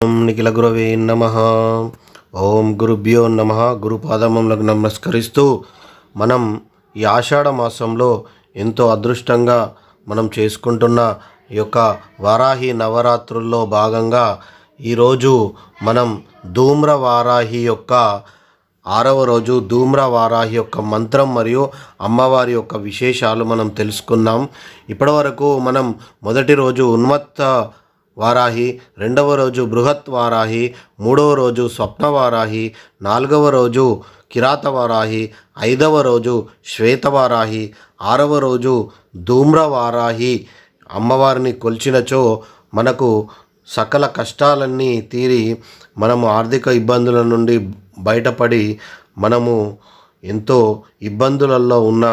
ఓం నిఖిల గురవే నమ. ఓం గురుభ్యో నమ. గురుపాదములకు నమస్కరిస్తూ మనం ఈ ఆషాఢ మాసంలో ఎంతో అదృష్టంగా మనం చేసుకుంటున్న ఈ యొక్క వారాహి నవరాత్రుల్లో భాగంగా ఈరోజు మనం ధూమ్ర వారాహి యొక్క ఆరవ రోజు ధూమ్ర వారాహి యొక్క మంత్రం మరియు అమ్మవారి యొక్క విశేషాలు మనం తెలుసుకున్నాం. ఇప్పటివరకు మనం మొదటి రోజు ఉన్మత్త వారాహి రెండవ రోజు బృహత్ వారాహి మూడవ రోజు స్వప్న వారాహి నాలుగవ రోజు కిరాత వారాహి ఐదవ రోజు శ్వేత వారాహి ఆరవ రోజు ధూమ్ర వారాహి. అమ్మవారిని కొలిచినచో మనకు సకల కష్టాలన్నీ తీరి మనము ఆర్థిక ఇబ్బందుల నుండి బయటపడి మనము ఎంతో ఇబ్బందులలో ఉన్న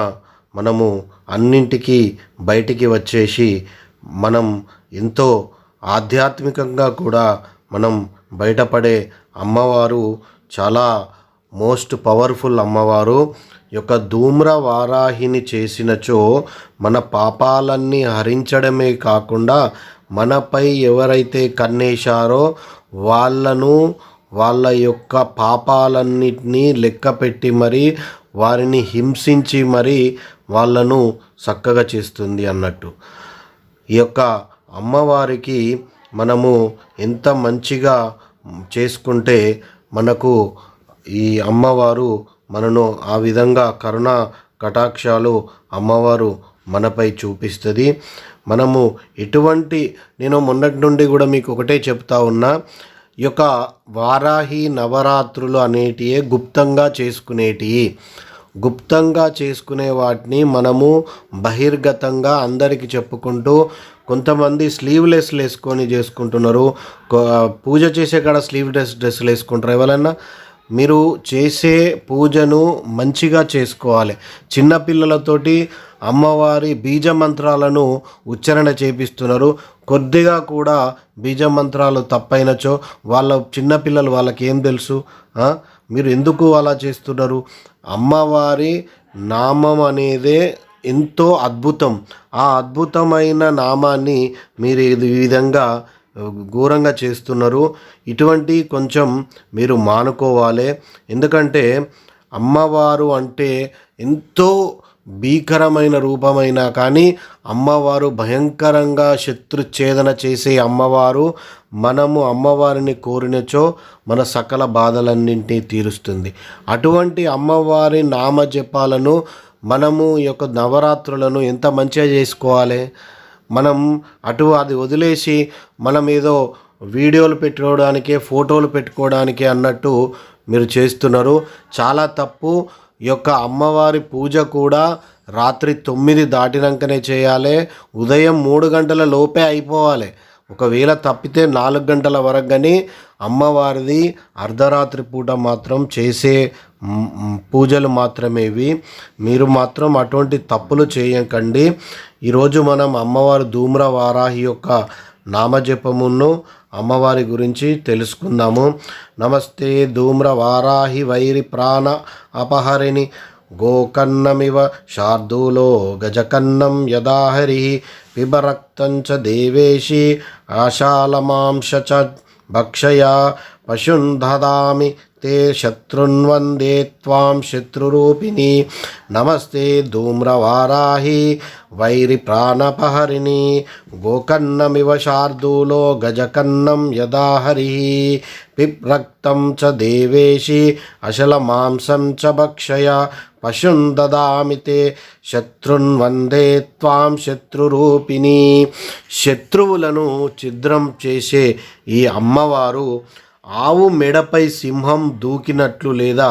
మనము అన్నింటికీ బయటికి వచ్చేసి మనం ఎంతో ఆధ్యాత్మికంగా కూడా మనం బయటపడే అమ్మవారు చాలా మోస్ట్ పవర్ఫుల్ అమ్మవారు. ఈ యొక్క ధూమ్ర వారాహిని చేసినచో మన పాపాలన్నీ హరించడమే కాకుండా మనపై ఎవరైతే కన్నేశారో వాళ్ళను వాళ్ళ యొక్క పాపాలన్నిటినీ లెక్క పెట్టి మరి వారిని హింసించి మరి వాళ్ళను చక్కగా చేస్తుంది అన్నట్టు. ఈ యొక్క అమ్మవారికి మనము ఎంత మంచిగా చేసుకుంటే మనకు ఈ అమ్మవారు మనను ఆ విధంగా కరుణ కటాక్షాలు అమ్మవారు మనపై చూపిస్తుంది. మనము ఎటువంటి నేను మొన్నటి నుండి కూడా మీకు ఒకటే చెప్తా ఉన్నా ఈ యొక్క వారాహి నవరాత్రులు అనేటివే గుప్తంగా చేసుకునేటివి గుప్తంగా చేసుకునే వాటిని మనము బహిర్గతంగా అందరికీ చెప్పుకుంటూ కొంతమంది స్లీవ్లెస్ వేసుకొని చేసుకుంటున్నారు. పూజ చేసే కాడ స్లీవ్ డ్రెస్ డ్రెస్సులు వేసుకుంటారు ఎవరన్నా? మీరు చేసే పూజను మంచిగా చేసుకోవాలి. చిన్నపిల్లలతోటి అమ్మవారి బీజ మంత్రాలను ఉచ్చారణ చేపిస్తున్నారు. కొద్దిగా కూడా బీజ మంత్రాలు తప్పైనచో వాళ్ళ చిన్నపిల్లలు వాళ్ళకి ఏం తెలుసు? మీరు ఎందుకు అలా చేస్తున్నారు? అమ్మవారి నామం అనేదే ఎంతో అద్భుతం. ఆ అద్భుతమైన నామాన్ని మీరు ఈ విధంగా ఘోరంగా చేస్తున్నారు. ఇటువంటి కొంచెం మీరు మానుకోవాలి. ఎందుకంటే అమ్మవారు అంటే ఎంతో భీకరమైన రూపమైనా కానీ అమ్మవారు భయంకరంగా శత్రుఛేదన చేసే అమ్మవారు మనము అమ్మవారిని కోరినచో మన సకల బాధలన్నింటినీ తీరుస్తుంది. అటువంటి అమ్మవారి నామజపాలను మనము ఈ యొక్క నవరాత్రులను ఎంత మంచిగా చేసుకోవాలి? మనం అటు అది వదిలేసి మనం ఏదో వీడియోలు పెట్టుకోవడానికే ఫోటోలు పెట్టుకోవడానికే అన్నట్టు మీరు చేస్తున్నారు. చాలా తప్పు. ఈ యొక్క అమ్మవారి పూజ కూడా రాత్రి తొమ్మిది దాటినాకనే చేయాలి. ఉదయం మూడు గంటల లోపే అయిపోవాలి. ఒకవేళ తప్పితే నాలుగు గంటల వరకు కానీ అమ్మవారిది అర్ధరాత్రి పూట మాత్రం చేసే పూజలు మాత్రమేవి. మీరు మాత్రం అటువంటి తప్పులు చేయకండి. ఈరోజు మనం అమ్మవారి ధూమ్ర వారాహి యొక్క నామజపమును అమ్మవారి గురించి తెలుసుకుందాము. నమస్తే ధూమ్ర వారాహి వైరి ప్రాణ అపహరిణి. గోకన్నమివ శార్దూలో గజకన్నం యదాహరి పిబరక్తం చ దేవేశి. ఆశాలమాంశ చ భక్షయ. పశున్ దదామి తే శత్రున్వందే త్వాం శత్రురూపిణి నమస్తే ధూమ్రవారాహి వైరి ప్రాణపహరిణి గోకన్నమివ శార్దూలో గజకన్నం యదాహరి పిప్రక్తం చ దేవేశి అశలమాంసం చ భక్షయ పశున్ దదామి తే శత్రున్వందే త్వాం శత్రురూపిణి శత్రువులను ఛిద్రం చేసే ఈ అమ్మవారు ఆవు మెడపై సింహం దూకినట్లు లేదా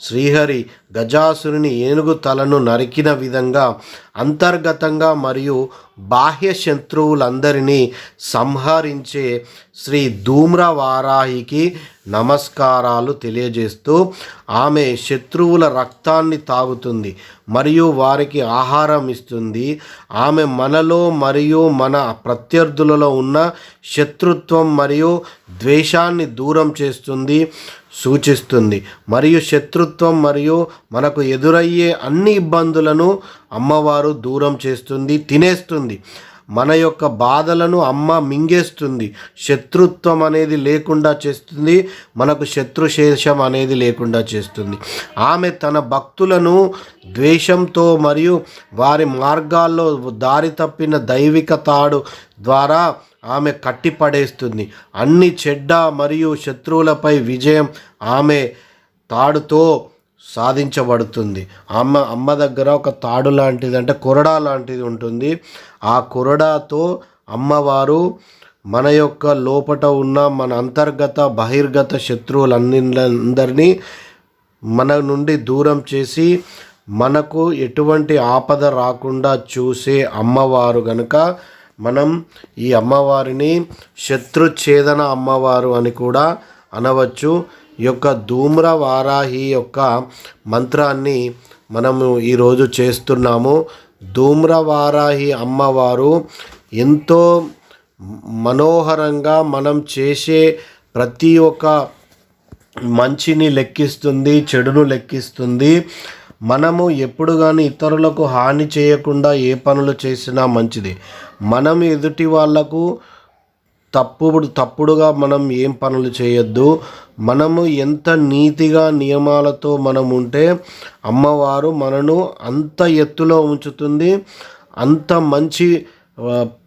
శ్రీహరి గజాసురుని ఏనుగు తలను నరికిన విధంగా అంతర్గతంగా మరియు బాహ్య శత్రువులందరినీ సంహరించే శ్రీ ధూమ్ర వారాహికి నమస్కారాలు తెలియజేస్తూ ఆమె శత్రువుల రక్తాన్ని తాగుతుంది మరియు వారికి ఆహారం ఇస్తుంది. ఆమె మనలో మరియు మన ప్రత్యర్థులలో ఉన్న శత్రుత్వం మరియు ద్వేషాన్ని దూరం చేస్తుంది. సూచిస్తుంది. మరియు శత్రుత్వం మరియు మనకు ఎదురయ్యే అన్ని ఇబ్బందులను అమ్మవారు దూరం చేస్తుంది తినేస్తుంది. మన యొక్క బాధలను అమ్మ మింగేస్తుంది. శత్రుత్వం అనేది లేకుండా చేస్తుంది. మనకు శత్రుశేషం అనేది లేకుండా చేస్తుంది. ఆమె తన భక్తులను ద్వేషంతో మరియు వారి మార్గాల్లో దారి తప్పిన దైవిక తాడు ద్వారా ఆమె కట్టిపడేస్తుంది. అన్ని చెడ్డ మరియు శత్రువులపై విజయం ఆమె తాడుతో సాధించబడుతుంది. అమ్మ అమ్మ దగ్గర ఒక తాడు లాంటిది అంటే కొరడా లాంటిది ఉంటుంది. ఆ కొరడాతో అమ్మవారు మన యొక్క లోపట ఉన్న మన అంతర్గత బహిర్గత శత్రువులందరినీ మన నుండి దూరం చేసి మనకు ఎటువంటి ఆపద రాకుండా చూసే అమ్మవారు కనుక మనం ఈ అమ్మవారిని శత్రుఛేదన అమ్మవారు అని కూడా అనవచ్చు. యొక్క ధూమ్ర వారాహి యొక్క మంత్రాన్ని మనము ఈరోజు చేస్తున్నాము. ధూమ్ర వారాహి అమ్మవారు ఎంతో మనోహరంగా మనం చేసే ప్రతి ఒక్క మంచిని లెక్కిస్తుంది చెడును లెక్కిస్తుంది. మనము ఎప్పుడు కానీ ఇతరులకు హాని చేయకుండా ఏ పనులు చేసినా మంచిది. మనం ఎదుటి వాళ్ళకు తప్పుడు తప్పుడుగా మనం ఏం పనులు చేయొద్దు. మనము ఎంత నీతిగా నియమాలతో మనం ఉంటే అమ్మవారు మనను అంత ఎత్తులో ఉంచుతుంది. అంత మంచి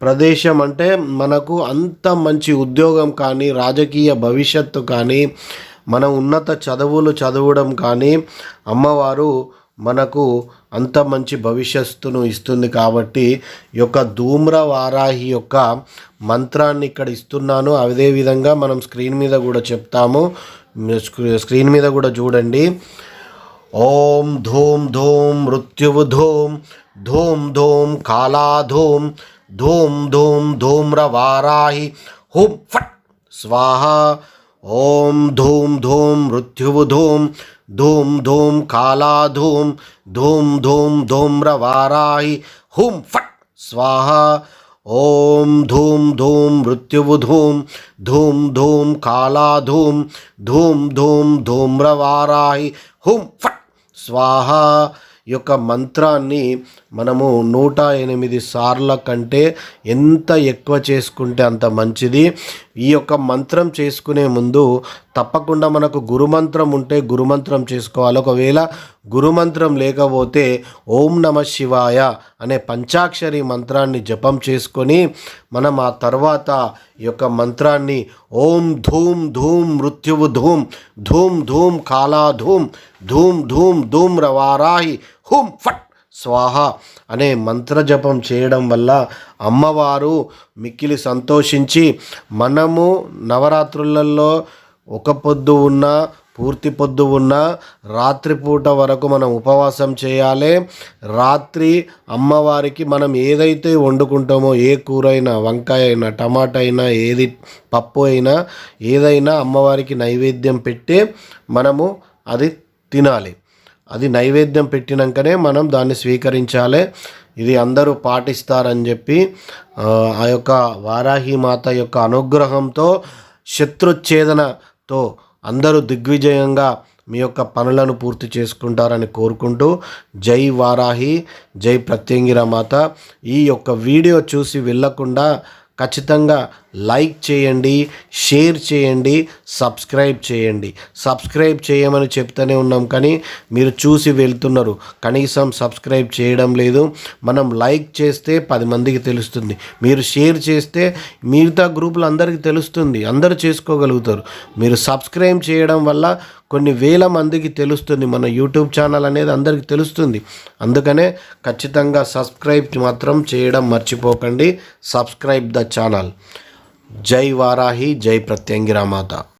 ప్రదేశం అంటే మనకు అంత మంచి ఉద్యోగం కానీ రాజకీయ భవిష్యత్తు కానీ మన ఉన్నత చదువులు చదవడం కానీ అమ్మవారు మనకు అంత మంచి భవిష్యత్తును ఇస్తుంది కాబట్టి ఈ యొక్క ధూమ్ర వారాహి యొక్క మంత్రాన్ని ఇక్కడ ఇస్తున్నాను. అదేవిధంగా మనం స్క్రీన్ మీద కూడా చెప్తాము. స్క్రీన్ మీద కూడా చూడండి. ఓం ధూమ్ ధూమ్ మృత్యువు ధూమ్ ధూమ్ ధూమ్ కాళాధూమ్ ధూమ్ ధూమ్ ధూమ్ర వారాహి హుం ఫట్ స్వాహ. ఓం ధూమ్ ధూమ్ మృత్యువు ధూమ్ ధూమ్ ధూమ్ కాలా ధూమ్ ధూమ్ ధూమ్ ధూమ్రవారాయి హుం ఫట్ స్వాహ ఓం ధూమ్ ధూమ్ మృత్యువు ధూమ్ ధూమ్ ధూమ్ కాలా ధూమ్ ధూమ్ ధూమ్ ధూమ్రవారాయి హుం ఫట్ స్వాహ యొక్క మంత్రాన్ని మనము నూట ఎనిమిది సార్ల కంటే ఎంత ఎక్కువ చేసుకుంటే అంత మంచిది. ఈ యొక్క మంత్రం చేసుకునే ముందు తప్పకుండా మనకు గురుమంత్రం ఉంటే గురుమంత్రం చేసుకోవాలి. ఒకవేళ గురుమంత్రం లేకపోతే ఓం నమ శివాయ అనే పంచాక్షరి మంత్రాన్ని జపం చేసుకొని మనం ఆ తర్వాత ఈ యొక్క మంత్రాన్ని ఓం ధూమ్ ధూమ్ మృత్యువు ధూమ్ ధూమ్ ధూమ్ కాలా ధూమ్ ధూమ్ ధూమ్ ధూమ్ రవారాహి హుం ఫట్ స్వాహ అనే మంత్రజపం చేయడం వల్ల అమ్మవారు మిక్కిలి సంతోషించి మనము నవరాత్రులలో ఒక పొద్దు ఉన్న పూర్తి పొద్దు ఉన్న రాత్రిపూట వరకు మనం ఉపవాసం చేయాలి. రాత్రి అమ్మవారికి మనం ఏదైతే వండుకుంటామో ఏ కూర అయినా వంకాయ అయినా టమాటా అయినా ఏది పప్పు అయినా ఏదైనా అమ్మవారికి నైవేద్యం పెట్టి మనము అది తినాలి. అది నైవేద్యం పెట్టినాకనే మనం దాన్ని స్వీకరించాలి. ఇది అందరూ పాటిస్తారని చెప్పి ఆ యొక్క వారాహి మాత యొక్క అనుగ్రహంతో శత్రుచ్ఛేదనతో అందరూ దిగ్విజయంగా మీ యొక్క పనులను పూర్తి చేసుకుంటారని కోరుకుంటూ జై వారాహి జై ప్రత్యంగిర మాత. ఈ యొక్క వీడియో చూసి వెళ్ళకుండా ఖచ్చితంగా లైక్ చేయండి షేర్ చేయండి సబ్స్క్రైబ్ చేయండి. సబ్స్క్రైబ్ చేయమని చెప్తూనే ఉన్నాం కానీ మీరు చూసి వెళ్తున్నారు. కనీసం సబ్స్క్రైబ్ చేయడం లేదు. మనం లైక్ చేస్తే పది మందికి తెలుస్తుంది. మీరు షేర్ చేస్తే మిగతా గ్రూపులు అందరికీ తెలుస్తుంది. అందరూ చేసుకోగలుగుతారు. మీరు సబ్స్క్రైబ్ చేయడం వల్ల కొన్ని వేల మందికి తెలుస్తుంది. మన యూట్యూబ్ ఛానల్ అనేది అందరికీ తెలుస్తుంది. అందుకనే ఖచ్చితంగా సబ్స్క్రైబ్ మాత్రం చేయడం మర్చిపోకండి. సబ్స్క్రైబ్ ద ఛానల్ జై వారాహి జై ప్రత్యంగిరామాత